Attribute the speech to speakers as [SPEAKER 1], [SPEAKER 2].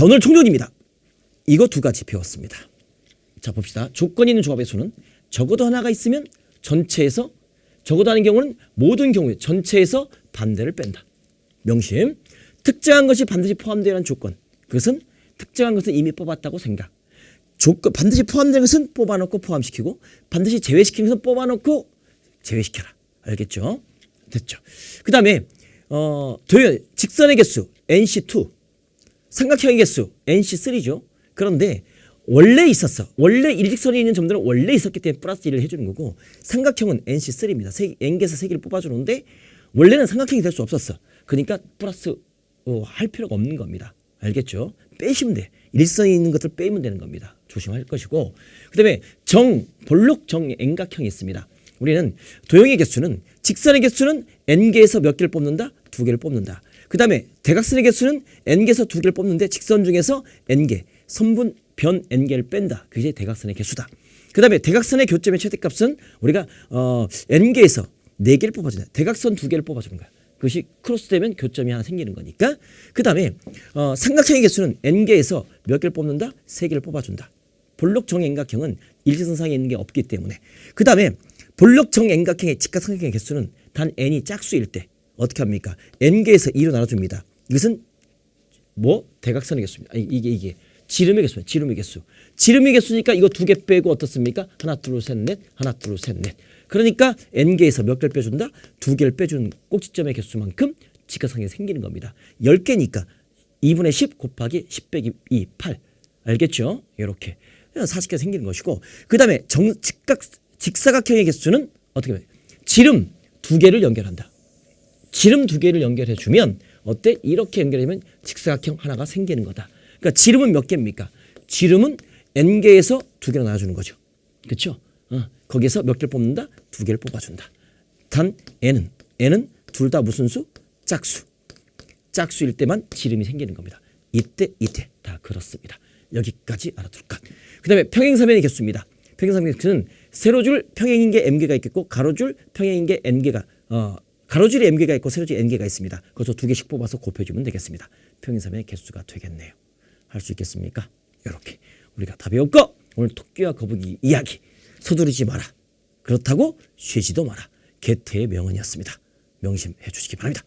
[SPEAKER 1] 자, 오늘 총론입니다. 이거 두 가지 배웠습니다. 자, 봅시다. 조건이 있는 조합의 수는 적어도 하나가 있으면 전체에서 적어도 하는 경우는 모든 경우에 전체에서 반대를 뺀다. 명심. 특정한 것이 반드시 포함되는 조건. 그것은 특정한 것은 이미 뽑았다고 생각. 조건 반드시 포함된 것은 뽑아놓고 포함시키고 반드시 제외시키는 것은 뽑아놓고 제외시켜라. 알겠죠? 됐죠. 그 다음에 어, 도형 직선의 개수 NC2 삼각형의 개수 NC3죠. 그런데 원래 있었어. 원래 일직선에 있는 점들은 원래 있었기 때문에 플러스 1을 해주는 거고 삼각형은 NC3입니다. 세, N개에서 세 개를 뽑아주는데 원래는 삼각형이 될 수 없었어. 그러니까 플러스 어, 할 필요가 없는 겁니다. 알겠죠? 빼시면 돼. 일선에 있는 것들 빼면 되는 겁니다. 조심할 것이고 그 다음에 정 볼록 정 N각형이 있습니다. 우리는 도형의 개수는 직선의 개수는 n개에서 몇 개를 뽑는다? 두 개를 뽑는다. 그 다음에 대각선의 개수는 n개에서 두 개를 뽑는데 직선 중에서 n개, 선분 변 n개를 뺀다. 그게 대각선의 개수다. 그 다음에 대각선의 교점의 최대값은 우리가 어, n개에서 네 개를 뽑아준다. 대각선 두 개를 뽑아주는 거야. 그것이 크로스되면 교점이 하나 생기는 거니까. 그 다음에 어, 삼각형의 개수는 n개에서 몇 개를 뽑는다? 세 개를 뽑아준다. 볼록 정행각형은 일직선상에 있는 게 없기 때문에. 그 다음에 볼록 정행각형의 직각삼각형의 개수는 단 n이 짝수일 때 어떻게 합니까? n개에서 2로 나눠줍니다. 이것은 뭐 대각선의 개수입니다. 아니, 이게 이게 지름의 개수입니다. 지름의 개수. 지름의 개수니까 이거 두 개 빼고 어떻습니까? 하나 둘셋 넷, 하나 둘셋 넷. 그러니까 n 개에서 몇 개를 빼준다? 두 개를 빼주는 꼭지점의 개수만큼 직각상이 생기는 겁니다. 10개니까 2분의 10 곱하기 10 빼기 2, 8. 알겠죠? 이렇게 40개 생기는 것이고 그 다음에 정 직각 직사각형의 개수는 어떻게 보면 지름 두 개를 연결한다. 지름 두 개를 연결해 주면 어때? 이렇게 연결하면 직사각형 하나가 생기는 거다. 그러니까 지름은 몇 개입니까? 지름은 n 개에서 두 개로 나눠주는 거죠. 그렇죠? 어, 거기에서 몇 개를 뽑는다? 두 개를 뽑아준다. 단 n은 n은 둘 다 무슨 수? 짝수. 짝수일 때만 지름이 생기는 겁니다. 이때 이때 다 그렇습니다. 여기까지 알아둘 것. 그 다음에 평행사면의 개수입니다. 평행사면의 개수는 세로줄 평행인 게 m개가 있겠고 가로줄 평행인 게 n개가 어 가로줄이 m개가 있고 세로줄이 n개가 있습니다. 그래서 두 개씩 뽑아서 곱해주면 되겠습니다. 평행사면의 개수가 되겠네요. 할 수 있겠습니까? 이렇게 우리가 다 배웠고 오늘 토끼와 거북이 이야기 서두르지 마라. 그렇다고 쉬지도 마라. 개태의 명언이었습니다. 명심해 주시기 바랍니다.